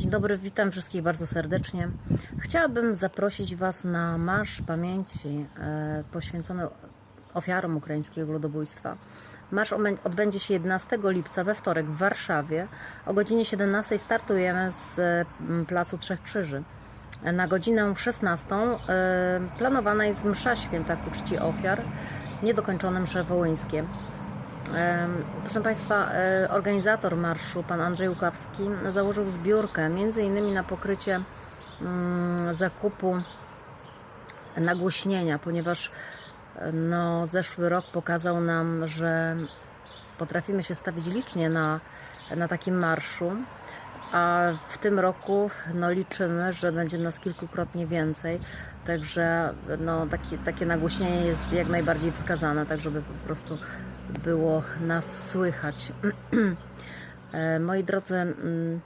Dzień dobry, witam wszystkich bardzo serdecznie. Chciałabym zaprosić Was na Marsz Pamięci e, poświęcony ofiarom ukraińskiego ludobójstwa. Marsz odbędzie się 11 lipca we wtorek w Warszawie. O godzinie 17 startujemy z m, Placu Trzech Krzyży. Na godzinę 16 e, planowana jest msza święta ku czci ofiar, niedokończone msze wołyńskie. Proszę Państwa, e, organizator marszu, pan Andrzej Łukawski, założył zbiórkę między innymi na pokrycie mm, zakupu nagłośnienia, ponieważ e, no, zeszły rok pokazał nam, że potrafimy się stawić licznie na, na takim marszu, a w tym roku no, liczymy, że będzie nas kilkukrotnie więcej. Także no, takie, takie nagłośnienie jest jak najbardziej wskazane, tak żeby po prostu było nas słychać. E, Moi drodzy, mm,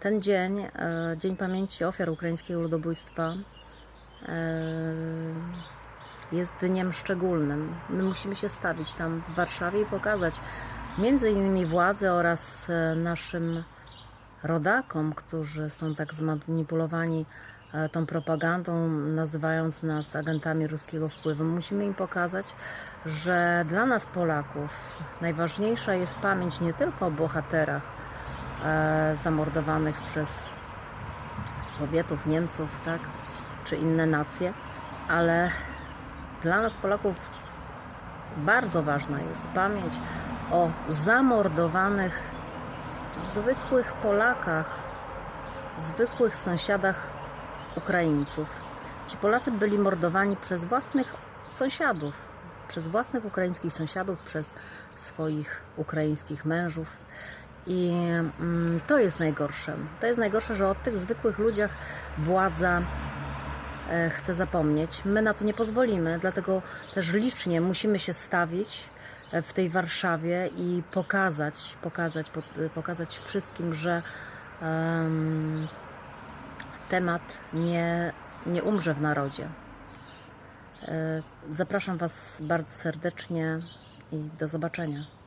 ten dzień, e, Dzień Pamięci Ofiar Ukraińskiego Ludobójstwa, e, jest dniem szczególnym. My musimy się stawić tam w Warszawie i pokazać między innymi władzy oraz naszym rodakom, którzy są tak zmanipulowani e, tą propagandą, nazywając nas agentami ruskiego wpływu. Musimy im pokazać, że dla nas Polaków najważniejsza jest pamięć nie tylko o bohaterach e, zamordowanych przez Sowietów, Niemców, tak, czy inne nacje, ale dla nas Polaków bardzo ważna jest pamięć o zamordowanych zwykłych Polakach, zwykłych sąsiadach Ukraińców. Ci Polacy byli mordowani przez własnych sąsiadów, przez własnych ukraińskich sąsiadów, przez swoich ukraińskich mężów. I mm, to jest najgorsze. To jest najgorsze, że o tych zwykłych ludziach władza e, chce zapomnieć. My na to nie pozwolimy, dlatego też licznie musimy się stawić w tej Warszawie i pokazać, pokazać, po- pokazać wszystkim, że em, temat nie, nie umrze w narodzie. E, Zapraszam Was bardzo serdecznie i do zobaczenia.